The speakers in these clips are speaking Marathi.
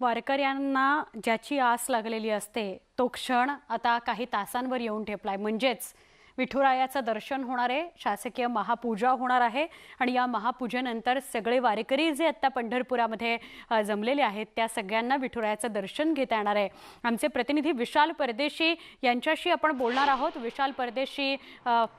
वारकऱ्यांना ज्याची आस लागलेली असते तो क्षण आता काही तासांवर येऊन ठेपलाय. म्हणजेच विठुरायाचं दर्शन होणार आहे शासकीय महापूजा होणार आहे आणि या महापूजेनंतर सगळे वारकरी जे आत्ता पंढरपुरामध्ये जमलेले आहेत त्या सगळ्यांना विठुरायाचं दर्शन घेता येणार आहे. आमचे प्रतिनिधी विशाल परदेशी यांच्याशी आपण बोलणार आहोत. विशाल परदेशी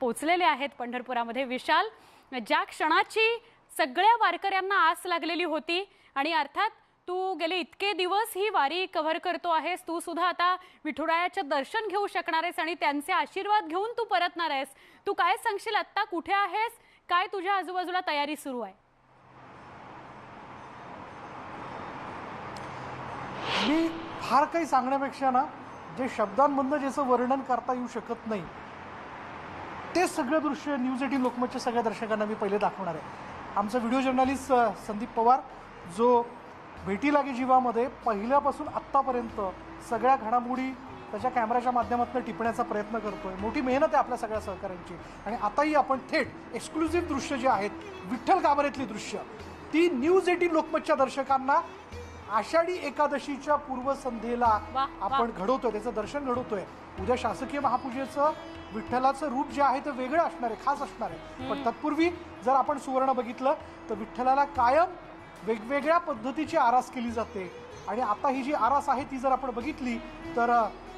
पोचलेले आहेत पंढरपुरामध्ये. विशाल ज्या क्षणाची सगळ्या वारकऱ्यांना आस लागलेली होती आणि अर्थात तू गेले इतके दिवस ही वारी कव्हर करतो आहेस. तू सुद्धा आता विठुरायाचं दर्शन घेऊ शकणार आहेस आणि त्यांचे आशीर्वाद घेऊन तू परतणार आहेस. तू काय सांगशील? आत्ता कुठे आहेस? काय तुझ्या आजूबाजूला तयारी सुरू आहे? मी फार काही सांगण्यापेक्षा ना जे शब्दांमधनं ज्याचं वर्णन करता येऊ शकत नाही ते सगळं दृश्य न्यूज एटीन लोकमतच्या सगळ्या दर्शकांना मी पहिले दाखवणार आहे. आमचा व्हिडिओ जर्नलिस्ट संदीप पवार जो भेटी लागे जीवामध्ये पहिल्यापासून आत्तापर्यंत सगळ्या घडामोडी त्याच्या कॅमेऱ्याच्या माध्यमातून टिपण्याचा प्रयत्न करतोय. मोठी मेहनत आहे आपल्या सगळ्या सहकाऱ्यांची. आणि आताही आपण थेट एक्सक्लुझिव्ह दृश्य जे आहेत विठ्ठल गाभाऱ्यातली दृश्य ती न्यूज एटीन लोकमतच्या दर्शकांना आषाढी एकादशीच्या पूर्वसंध्येला. आपण घडवतोय त्याचं दर्शन घडवतोय. उद्या शासकीय महापूजेचं विठ्ठलाचं रूप जे आहे ते वेगळं असणार आहे खास असणार आहे. पण तत्पूर्वी जर आपण सुवर्ण बघितलं तर विठ्ठलाला कायम वेगवेगळ्या पद्धतीची आरास केली जाते. आणि आता ही जी आरास आहे ती जर आपण बघितली तर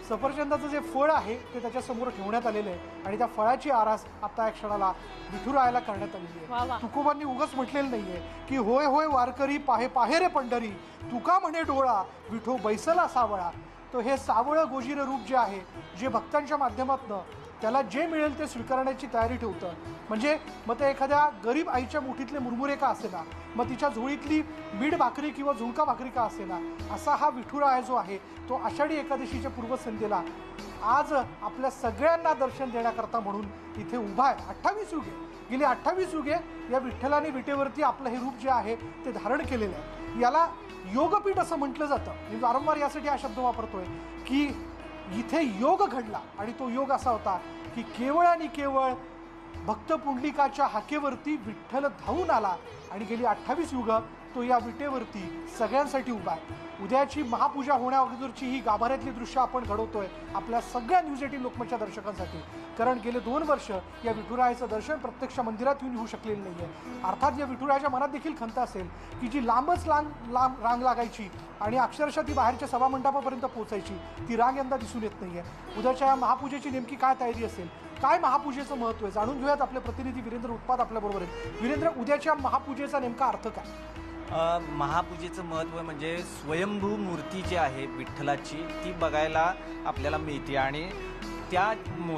सफरचंदाचं जे फळ आहे ते त्याच्यासमोर ठेवण्यात आलेलं आहे. आणि त्या फळाची आरास आता या क्षणाला विठुरायाला करण्यात आलेली. आहे. तुकोबांनी उगाच म्हटलेलं नाहीये की होय होय वारकरी पाहे पाहे रे पंढरी तुका म्हणे डोळा विठो बैसला सावळा. तो हे सावळं गोजीर रूप जे आहे जे भक्तांच्या माध्यमातनं त्याला जे मिळेल ते स्वीकारण्याची तयारी ठेवतं. म्हणजे मग ते एखाद्या गरीब आईच्या मुठीतले मुरमुरे का असेना मग तिच्या झोळीतली बीड भाकरी किंवा झुणका भाकरी का असेना असा हा विठुराया जो आहे तो आषाढी एकादशीच्या पूर्वसंध्येला आज आपल्या सगळ्यांना दर्शन देण्याकरता म्हणून इथे उभा आहे. अठ्ठावीस युगे गेली अठ्ठावीस युगे या विठ्ठलाने विटेवरती आपलं हे रूप जे आहे ते धारण केलेलं आहे. याला योगपीठ असं म्हटलं जातं. मी वारंवार यासाठी हा शब्द वापरतोय की इथे योग घडला. आणि तो योग असा होता की केवळ आणि केवळ भक्त पुंडलिकाच्या हाकेवरती विठ्ठल धावून आला आणि गेली अठ्ठावीस युग तो या विटेवरती सगळ्यांसाठी उभा आहे. उद्याची महापूजा होण्याअगोदरची ही गाभाऱ्यातली दृश्य आपण घडवतोय आपल्या सगळ्या न्यूज एटीन लोकमतच्या दर्शकांसाठी. कारण गेले दोन वर्ष या विठुरायाचं दर्शन प्रत्यक्ष मंदिरात येऊन होऊ शकलेलं नाही आहे अर्थात या विठुरायाच्या मनात देखील खंत असेल की जी लांबच लांब लांब रांग लागायची आणि अक्षरशः ती बाहेरच्या सभामंडपापर्यंत पोहोचायची ती रांग यंदा दिसून येत नाही आहे उद्याच्या या महापूजेची नेमकी काय तयारी असेल? काय महापूजेचं महत्त्व आहे? जाणून घेऊयात आपले प्रतिनिधी वीरेंद्र उत्पाद आपल्याबरोबर आहेत. वीरेंद्र उद्याच्या महापूजेचा नेमका अर्थ काय? महापूजेचं महत्त्व म्हणजे स्वयंभू मूर्ती जी आहे विठ्ठलाची ती बघायला आपल्याला मिळते. आणि त्या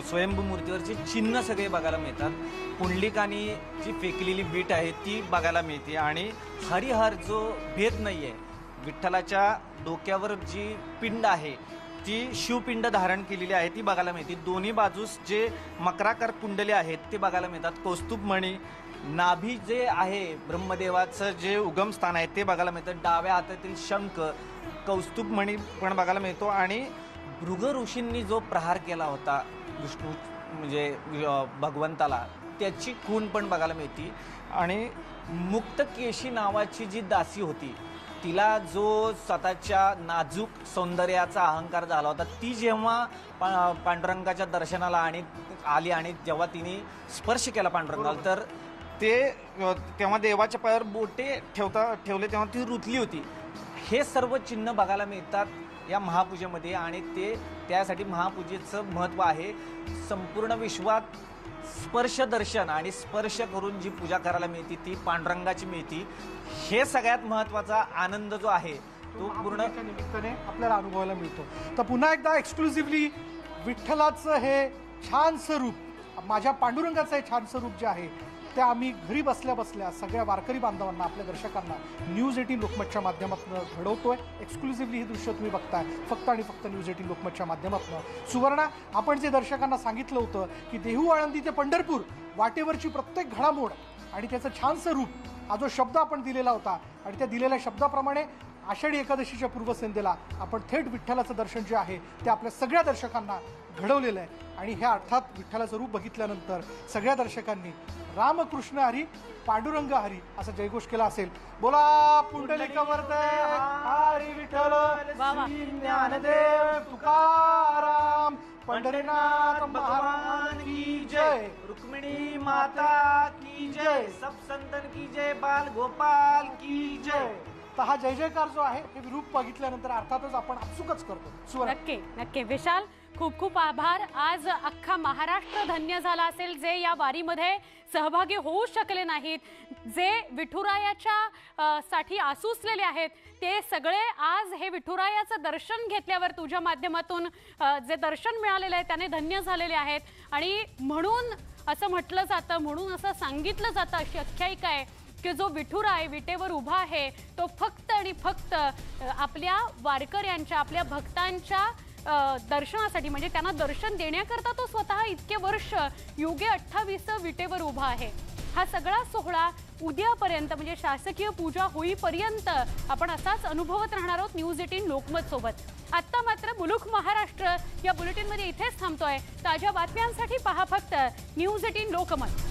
स्वयंभू मूर्तीवरचे चिन्ह सगळे बघायला मिळतात. पुंडलिकानी जी फेकलेली बीट आहे ती बघायला मिळते. आणि हरिहर जो भेद नाही आहे विठ्ठलाच्या डोक्यावर जी पिंड आहे ती शिवपिंड धारण केलेली आहे ती बघायला मिळते. दोन्ही बाजूस जे मकराकार कुंडले आहेत ते बघायला मिळतात. कौस्तुभमणी नाभी जे आहे ब्रह्मदेवाचं जे उगमस्थान आहे ते बघायला मिळतं. डाव्या हातातील शंख कौस्तुभमणी पण बघायला मिळतो. आणि भृग ऋषींनी जो प्रहार केला होता विष्णू म्हणजे भगवंताला त्याची खून पण बघायला मिळते. आणि मुक्तकेशी नावाची जी दासी होती तिला जो स्वतःच्या नाजूक सौंदर्याचा अहंकार झाला होता ती जेव्हा पा पांडुरंगाच्या दर्शनाला आणि आली आणि जेव्हा तिने स्पर्श केला पांडुरंगाला तर ते तेव्हा देवाच्या पायावर बोटे ठेवता ठेवले तेव्हा ती रुतली होती. हे सर्व चिन्ह बघायला मिळतात या महापूजेमध्ये आणि ते त्यासाठी महापूजेचं महत्त्व आहे. संपूर्ण विश्वात स्पर्श दर्शन आणि स्पर्श करून जी पूजा करायला मिळते ती पांडुरंगाची मिळते. हे सगळ्यात महत्त्वाचा आनंद जो आहे तो पूर्ण निमित्ताने आपल्याला अनुभवायला मिळतो. तर पुन्हा एकदा एक्सक्लुझिव्हली विठ्ठलाचं हे छानसं रूप माझ्या पांडुरंगाचं हे छानसं रूप जे आहे त्या आम्ही घरी बसल्या बसल्या सगळ्या वारकरी बांधवांना आपल्या दर्शकांना न्यूज एटीन लोकमतच्या माध्यमातून घडवतोय. एक्सक्लुझिव्हली ही दृश्य तुम्ही बघताय. फक्त आणि फक्त न्यूज एटीन लोकमतच्या माध्यमातून. सुवर्णा आपण जे दर्शकांना सांगितलं होतं की देहू आळंदी ते पंढरपूर वाटेवरची प्रत्येक घडामोड आणि त्याचं छानसं रूप हा जो शब्द आपण दिलेला होता आणि त्या दिलेल्या शब्दाप्रमाणे आषाढी एकादशीच्या पूर्वसंध्येला आपण थेट विठ्ठलाचं दर्शन जे आहे ते आपल्या सगळ्या दर्शकांना घडवलेलं आहे. आणि ह्या अर्थात विठ्ठलाचं रूप बघितल्यानंतर सगळ्या दर्शकांनी रामकृष्ण हरी पांडुरंग हरी असा जयघोष केला असेल. बोला पुंडलिक हरी विठ्ठल ज्ञानदेव तुकाराम पंढरीनाथ महाराज की जय. रुक्मिणी माता की जय. सब संतन की जय. बाल गोपाल की तर हा जय जयकार जो आहे हे रूप बघितल्यानंतर अर्थातच आपण आपसुकच करतो. सुवर्ण. नक्की नक्की. विशाल खूप खूप आभार. आज अख्खा महाराष्ट्र धन्य झाला असेल जे या वारीमध्ये सहभागी होऊ शकले नाहीत जे विठुरायाच्या साठी आसुसलेले आहेत ते सगळे आज हे विठुरायाचं दर्शन घेतल्यावर तुझ्या माध्यमातून जे दर्शन मिळालेलं आहे त्याने धन्य झालेले आहेत. आणि म्हणून असं म्हटलं जातं म्हणून असं सांगितलं जातं अशी आख्यायिका आहे. की जो विठुराय विटेवर उभा आहे तो फक्त आणि फक्त आपल्या वारकऱ्यांच्या आपल्या भक्तांच्या दर्शनासाठी म्हणजे त्यांना दर्शन देण्याकरता तो स्वतः इतके वर्ष युगे अठ्ठावीस विटेवर उभा आहे. हा सगळा सोहळा उद्यापर्यंत म्हणजे शासकीय पूजा होईपर्यंत आपण असाच अनुभवत राहणार आहोत न्यूज एटीन लोकमत सोबत. आत्ता मात्र मुलुख महाराष्ट्र या बुलेटिनमध्ये इथेच थांबतोय. ताज्या बातम्यांसाठी पहा फक्त न्यूज एटीन लोकमत.